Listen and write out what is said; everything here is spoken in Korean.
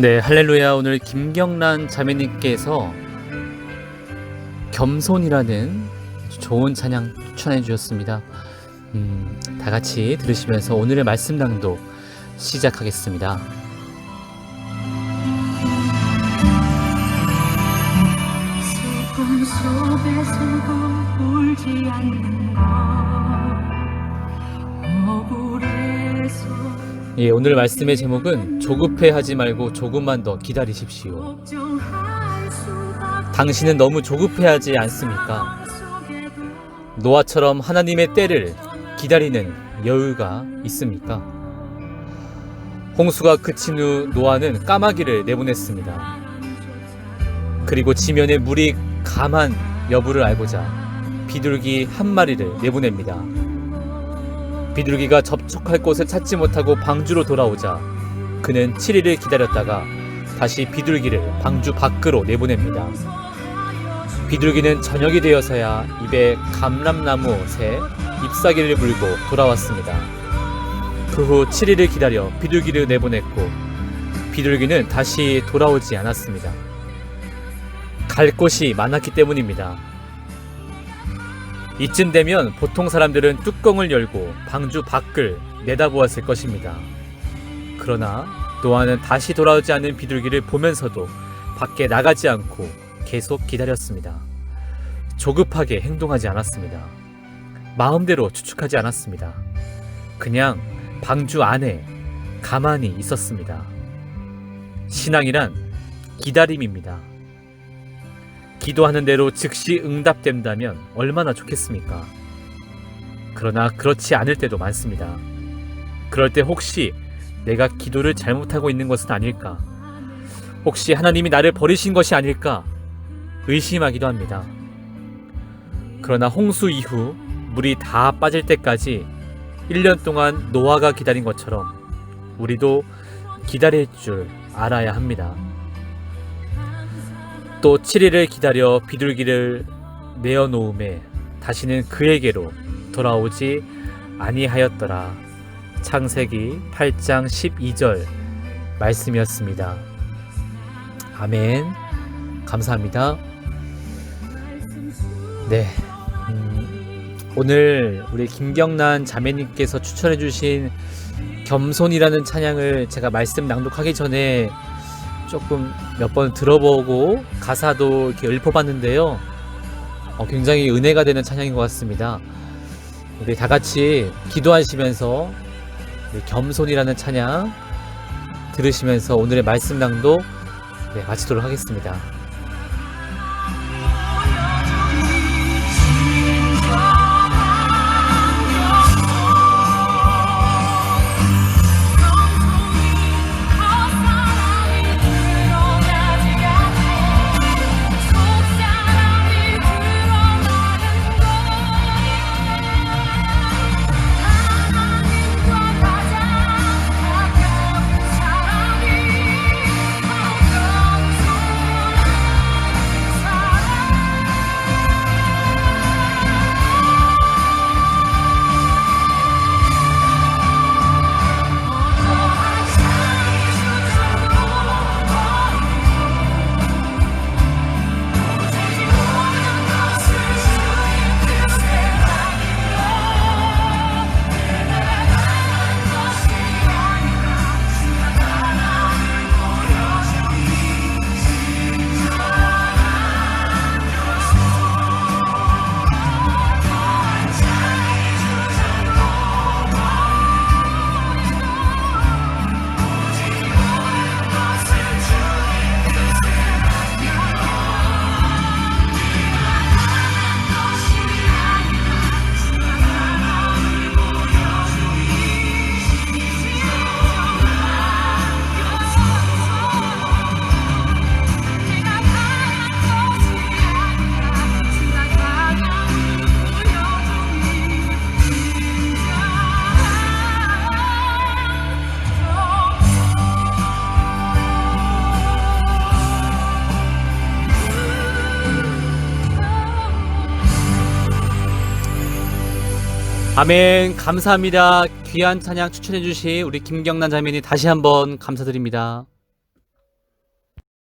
네, 할렐루야. 오늘 김경란 자매님께서 겸손이라는 좋은 찬양 추천해 주셨습니다. 음, 다 같이 들으시면서 오늘의 말씀 낭독 시작하겠습니다. 슬픔 속에서도 울지 않는 것 예, 오늘 말씀의 제목은 조급해 하지 말고 조금만 더 기다리십시오. 당신은 너무 조급해 하지 않습니까? 노아처럼 하나님의 때를 기다리는 여유가 있습니까? 홍수가 그친 후 노아는 까마귀를 내보냈습니다. 그리고 지면에 물이 감한 여부를 알고자 비둘기 한 마리를 내보냅니다. 비둘기가 접촉할 곳을 찾지 못하고 방주로 돌아오자 그는 7일을 기다렸다가 다시 비둘기를 방주 밖으로 내보냅니다. 비둘기는 저녁이 되어서야 입에 감람나무 새 잎사귀를 물고 돌아왔습니다. 그 후 7일을 기다려 비둘기를 내보냈고 비둘기는 다시 돌아오지 않았습니다. 갈 곳이 많았기 때문입니다. 이쯤 되면 보통 사람들은 뚜껑을 열고 방주 밖을 내다보았을 것입니다. 그러나 노아는 다시 돌아오지 않는 비둘기를 보면서도 밖에 나가지 않고 계속 기다렸습니다. 조급하게 행동하지 않았습니다. 마음대로 추측하지 않았습니다. 그냥 방주 안에 가만히 있었습니다. 신앙이란 기다림입니다. 기도하는 대로 즉시 응답된다면 얼마나 좋겠습니까? 그러나 그렇지 않을 때도 많습니다. 그럴 때 혹시 내가 기도를 잘못하고 있는 것은 아닐까? 혹시 하나님이 나를 버리신 것이 아닐까? 의심하기도 합니다. 그러나 홍수 이후 물이 다 빠질 때까지 1년 동안 노아가 기다린 것처럼 우리도 기다릴 줄 알아야 합니다. 또 7일을 기다려 비둘기를 내어 놓음에 다시는 그에게로 돌아오지 아니하였더라. 창세기 8장 12절 말씀이었습니다. 아멘. 감사합니다. 네. 음, 오늘 우리 김경란 자매님께서 추천해주신 겸손이라는 찬양을 제가 말씀 낭독하기 전에 조금 몇 번 들어보고 가사도 이렇게 읊어봤는데요. 어, 굉장히 은혜가 되는 찬양인 것 같습니다. 우리 다 같이 기도하시면서 겸손이라는 찬양 들으시면서 오늘의 말씀 낭독 네, 마치도록 하겠습니다. 아멘. 감사합니다. 귀한 찬양 추천해 주신 우리 김경란 자매님 다시 한번 감사드립니다.